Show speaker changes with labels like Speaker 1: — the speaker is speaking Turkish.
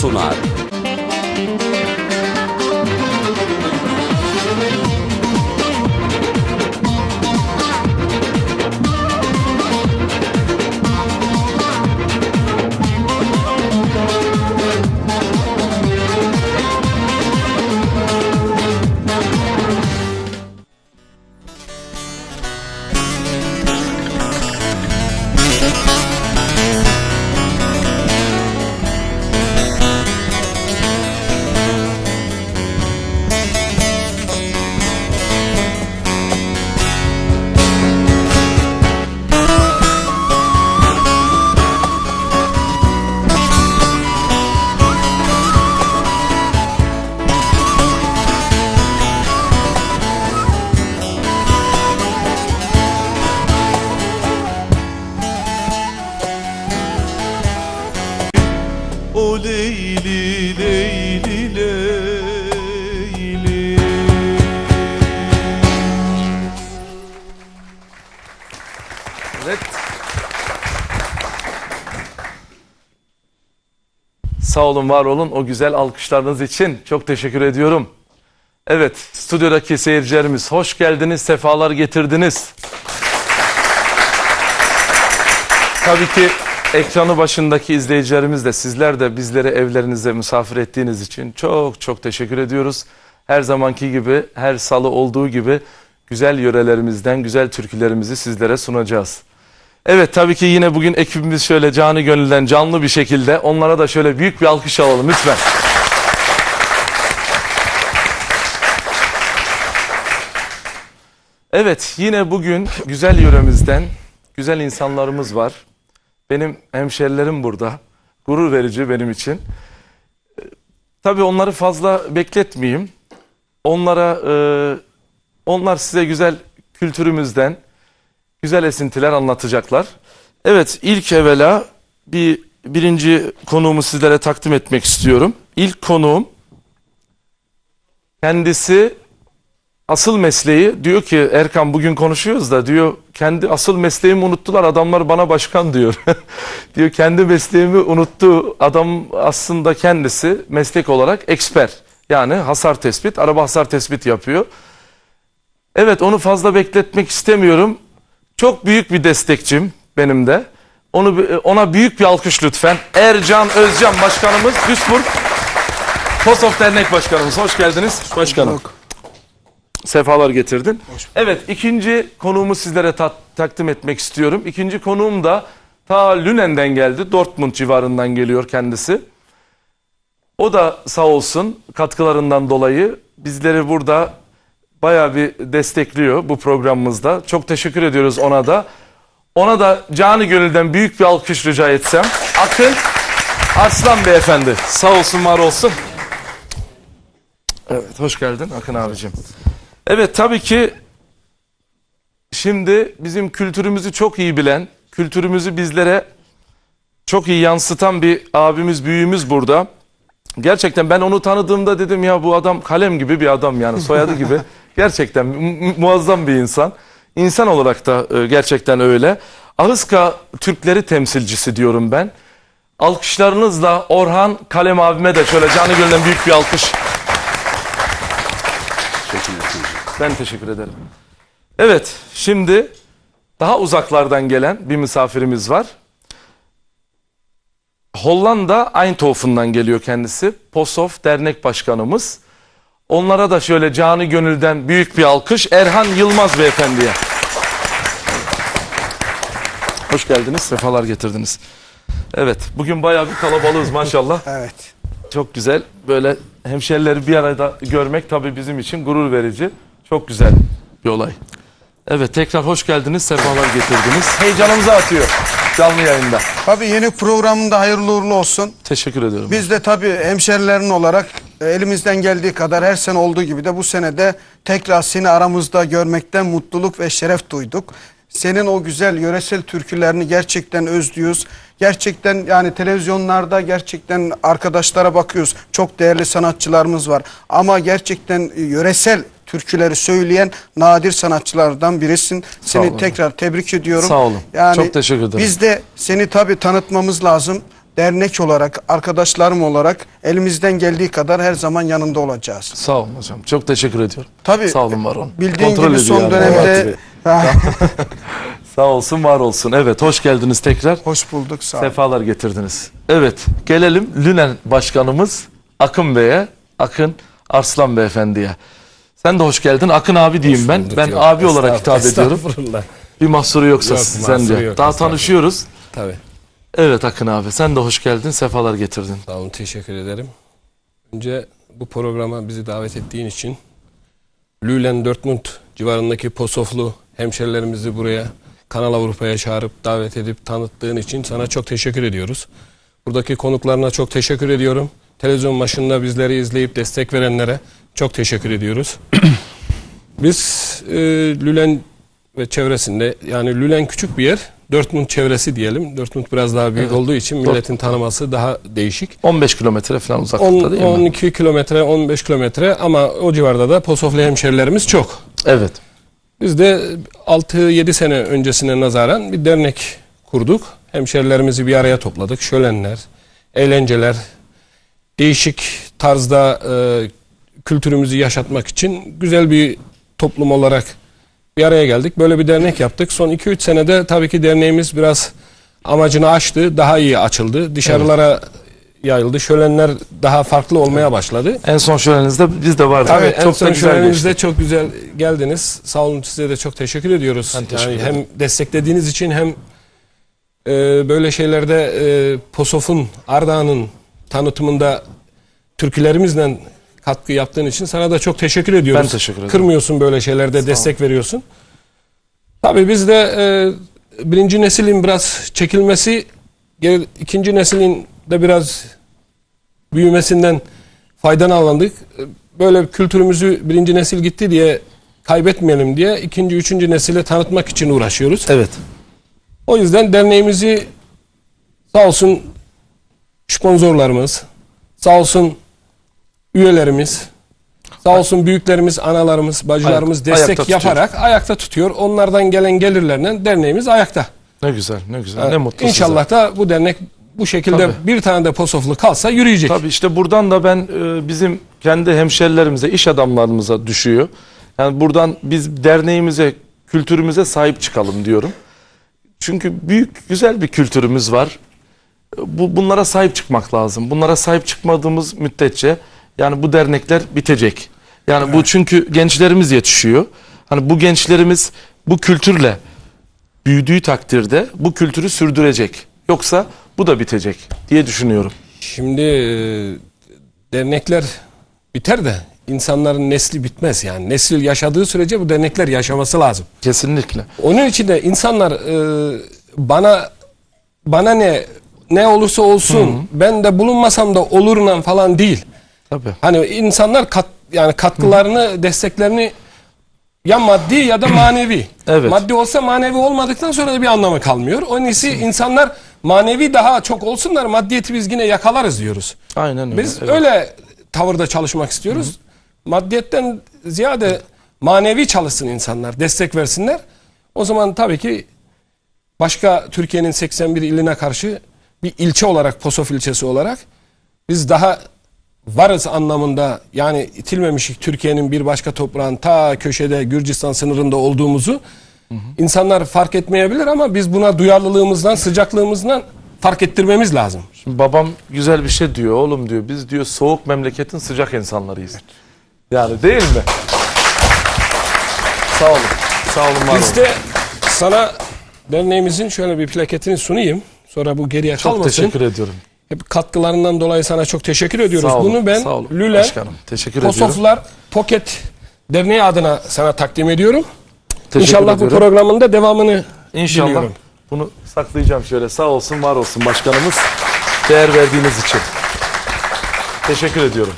Speaker 1: Bolsonaro. Leyli Leyli Leyli
Speaker 2: Evet. Sağ olun, var olun o güzel alkışlarınız için. Çok teşekkür ediyorum. Evet, stüdyodaki seyircilerimiz hoş geldiniz, sefalar getirdiniz. Tabii ki ekranı başındaki izleyicilerimiz de sizler de bizleri evlerinize misafir ettiğiniz için çok çok teşekkür ediyoruz. Her zamanki gibi, her salı olduğu gibi güzel yörelerimizden güzel türkülerimizi sizlere sunacağız. Evet tabii ki yine bugün ekibimiz şöyle canı gönülden canlı bir şekilde onlara da şöyle büyük bir alkış alalım lütfen. Evet yine bugün güzel yöremizden güzel insanlarımız var. Benim hemşerilerim burada. Gurur verici benim için. Ee, Tabii onları fazla bekletmeyeyim. Onlara e, onlar size güzel kültürümüzden güzel esintiler anlatacaklar. Evet ilk evvela bir birinci konuğumu sizlere takdim etmek istiyorum. İlk konuğum kendisi asıl mesleği diyor ki Erkan bugün konuşuyoruz da diyor kendi asıl mesleğimi unuttular adamlar bana başkan diyor. diyor kendi mesleğimi unuttu adam aslında kendisi meslek olarak eksper. Yani hasar tespit, araba hasar tespit yapıyor. Evet onu fazla bekletmek istemiyorum. Çok büyük bir destekçim benim de. Onu ona büyük bir alkış lütfen. Ercan Özcan başkanımız Duisburg Posof Dernek Başkanımız. Hoş geldiniz başkanım. Sefalar getirdin. Evet ikinci konuğumu sizlere ta- takdim etmek istiyorum. İkinci konuğum da ta Lünen'den geldi. Dortmund civarından geliyor kendisi. O da sağ olsun katkılarından dolayı bizleri burada bayağı bir destekliyor bu programımızda. Çok teşekkür ediyoruz ona da. Ona da canı gönülden büyük bir alkış rica etsem. Akın Arslan Beyefendi. Sağ olsun var olsun. Evet hoş geldin Akın abicim. Evet tabii ki şimdi bizim kültürümüzü çok iyi bilen, kültürümüzü bizlere çok iyi yansıtan bir abimiz, büyüğümüz burada. Gerçekten ben onu tanıdığımda dedim ya bu adam kalem gibi bir adam yani soyadı gibi. Gerçekten mu- mu- muazzam bir insan. İnsan olarak da e, gerçekten öyle. Ahıska Türkleri temsilcisi diyorum ben. Alkışlarınızla Orhan Kalem abime de şöyle canı gönülden büyük bir alkış. Ben teşekkür ederim. Evet, şimdi daha uzaklardan gelen bir misafirimiz var. Hollanda Eindhoven'dan geliyor kendisi. Posof Dernek Başkanımız. Onlara da şöyle canı gönülden büyük bir alkış. Erhan Yılmaz Beyefendi'ye. Hoş geldiniz, sefalar getirdiniz. Evet, bugün bayağı bir kalabalığız maşallah.
Speaker 3: Evet.
Speaker 2: Çok güzel. Böyle hemşerileri bir arada görmek tabii bizim için gurur verici. Çok güzel bir olay. Evet tekrar hoş geldiniz. Sefalar getirdiniz. Heyecanımızı atıyor canlı yayında.
Speaker 3: Tabii yeni programında hayırlı uğurlu olsun.
Speaker 2: Teşekkür ediyorum.
Speaker 3: Biz de tabii hemşerilerin olarak e, elimizden geldiği kadar her sene olduğu gibi de bu sene de tekrar seni aramızda görmekten mutluluk ve şeref duyduk. Senin o güzel yöresel türkülerini gerçekten özlüyoruz. Gerçekten yani televizyonlarda gerçekten arkadaşlara bakıyoruz. Çok değerli sanatçılarımız var. Ama gerçekten yöresel türküleri söyleyen nadir sanatçılardan birisin. Seni
Speaker 2: olun.
Speaker 3: tekrar tebrik ediyorum.
Speaker 2: Sağ olun.
Speaker 3: Yani
Speaker 2: Çok teşekkür ederim.
Speaker 3: Biz de seni tabii tanıtmamız lazım. dernek olarak, arkadaşlarım olarak elimizden geldiği kadar her zaman yanında olacağız.
Speaker 2: Sağ olun hocam. Çok teşekkür ediyorum.
Speaker 3: Tabii
Speaker 2: Sağ olun var olun.
Speaker 3: bildiğin
Speaker 2: Kontrol
Speaker 3: gibi son
Speaker 2: yani.
Speaker 3: dönemde
Speaker 2: Sağ olsun var olsun. Evet hoş geldiniz tekrar.
Speaker 3: hoş bulduk sağ olun.
Speaker 2: Sefalar getirdiniz. Evet gelelim Lünen Başkanımız Akın Bey'e, Akın Arslan Beyefendiye. Sen de hoş geldin. Akın abi diyeyim ben. Ben
Speaker 4: yok.
Speaker 2: abi olarak hitap ediyorum. Bir mahsuru yoksa
Speaker 4: Yok,
Speaker 2: sen de.
Speaker 4: yok,
Speaker 2: Daha tanışıyoruz.
Speaker 4: Tabii.
Speaker 2: Evet Akın abi sen de hoş geldin. Sefalar getirdin.
Speaker 4: Sağ olun, teşekkür ederim. Önce bu programa bizi davet ettiğin için Lülen Dortmund civarındaki Posoflu hemşerilerimizi buraya Kanal Avrupa'ya çağırıp davet edip tanıttığın için sana çok teşekkür ediyoruz. Buradaki konuklarına çok teşekkür ediyorum. Televizyon başında bizleri izleyip destek verenlere çok teşekkür ediyoruz. Biz e, Lülen ve çevresinde yani Lülen küçük bir yer. Dortmund çevresi diyelim. Dortmund biraz daha büyük olduğu için milletin tanıması daha değişik.
Speaker 2: 15 kilometre falan uzaklıkta
Speaker 4: 10,
Speaker 2: değil mi?
Speaker 4: 12 kilometre, 15 kilometre ama o civarda da Posoflu hemşerilerimiz çok.
Speaker 2: Evet.
Speaker 4: Biz de 6-7 sene öncesine nazaran bir dernek kurduk. Hemşerilerimizi bir araya topladık. Şölenler, eğlenceler, değişik tarzda e, kültürümüzü yaşatmak için güzel bir toplum olarak bir araya geldik. Böyle bir dernek yaptık. Son 2-3 senede tabii ki derneğimiz biraz amacını aştı. Daha iyi açıldı. Dışarılara yayıldı. Şölenler daha farklı olmaya başladı.
Speaker 2: En son şölenizde biz de vardık.
Speaker 4: Tabii
Speaker 2: Evet,
Speaker 4: en
Speaker 2: çok
Speaker 4: son
Speaker 2: geçti.
Speaker 4: çok güzel geldiniz. Sağ olun size de çok teşekkür ediyoruz.
Speaker 2: Ben teşekkür
Speaker 4: yani hem desteklediğiniz için hem e, böyle şeylerde e, Posof'un, Ardahan'ın tanıtımında türkülerimizle katkı yaptığın için sana da çok teşekkür ediyoruz.
Speaker 2: Ben teşekkür ederim.
Speaker 4: Kırmıyorsun böyle şeylerde destek veriyorsun. Tabii biz de e, birinci neslin biraz çekilmesi, ikinci neslin de biraz büyümesinden faydalandık. Böyle kültürümüzü birinci nesil gitti diye kaybetmeyelim diye ikinci, üçüncü nesile tanıtmak için uğraşıyoruz.
Speaker 2: Evet.
Speaker 4: O yüzden derneğimizi sağ olsun sponsorlarımız, sağ olsun üyelerimiz, sağ olsun büyüklerimiz, analarımız, bacılarımız
Speaker 2: Ayak- ayakta
Speaker 4: destek
Speaker 2: tutuyor.
Speaker 4: yaparak ayakta tutuyor. Onlardan gelen gelirlerle derneğimiz ayakta.
Speaker 2: Ne güzel ne güzel. ne mutlu size.
Speaker 4: İnşallah da bu dernek bu şekilde
Speaker 2: Tabii.
Speaker 4: bir tane de posoflu kalsa yürüyecek.
Speaker 2: Tabii işte buradan da ben e, bizim kendi hemşerilerimize, iş adamlarımıza düşüyor. Yani buradan biz derneğimize, kültürümüze sahip çıkalım diyorum. Çünkü büyük, güzel bir kültürümüz var. Bu bunlara sahip çıkmak lazım. Bunlara sahip çıkmadığımız müddetçe yani bu dernekler bitecek. Yani bu çünkü gençlerimiz yetişiyor. Hani bu gençlerimiz bu kültürle büyüdüğü takdirde bu kültürü sürdürecek. Yoksa bu da bitecek diye düşünüyorum.
Speaker 4: Şimdi e, dernekler biter de insanların nesli bitmez yani. Nesil yaşadığı sürece bu dernekler yaşaması lazım.
Speaker 2: Kesinlikle.
Speaker 4: Onun için de insanlar e, bana bana ne ne olursa olsun ben de bulunmasam da olurla falan değil.
Speaker 2: Tabii.
Speaker 4: Hani insanlar kat, yani katkılarını, desteklerini ya maddi ya da manevi.
Speaker 2: Evet.
Speaker 4: Maddi olsa manevi olmadıktan sonra da bir anlamı kalmıyor. Onun iyisi insanlar manevi daha çok olsunlar, maddiyeti biz yine yakalarız diyoruz.
Speaker 2: Aynen öyle.
Speaker 4: Biz
Speaker 2: evet.
Speaker 4: öyle tavırda çalışmak istiyoruz. Maddiyetten ziyade manevi çalışsın insanlar, destek versinler. O zaman tabii ki başka Türkiye'nin 81 iline karşı bir ilçe olarak, Posof ilçesi olarak biz daha varız anlamında yani itilmemişik Türkiye'nin bir başka toprağın ta köşede Gürcistan sınırında olduğumuzu insanlar fark etmeyebilir ama biz buna duyarlılığımızdan, sıcaklığımızdan fark ettirmemiz lazım.
Speaker 2: Şimdi babam güzel bir şey diyor oğlum diyor. Biz diyor soğuk memleketin sıcak insanlarıyız. Yani değil mi? Sağ olun. Sağ olun var
Speaker 4: Biz de sana derneğimizin şöyle bir plaketini sunayım. Sonra bu geriye
Speaker 2: Çok
Speaker 4: kalmasın.
Speaker 2: teşekkür ediyorum.
Speaker 4: Hep katkılarından dolayı sana çok teşekkür ediyoruz.
Speaker 2: Sağ olun.
Speaker 4: Bunu ben
Speaker 2: sağ olun.
Speaker 4: Lüle
Speaker 2: Başkanım. Teşekkür ediyorum.
Speaker 4: Posoflar Pocket Derneği adına sana takdim ediyorum.
Speaker 2: Teşekkür
Speaker 4: İnşallah
Speaker 2: ediyorum.
Speaker 4: bu programın da devamını
Speaker 2: İnşallah.
Speaker 4: diliyorum.
Speaker 2: Bunu saklayacağım şöyle. Sağ olsun var olsun başkanımız. Değer verdiğiniz için. Teşekkür ediyorum.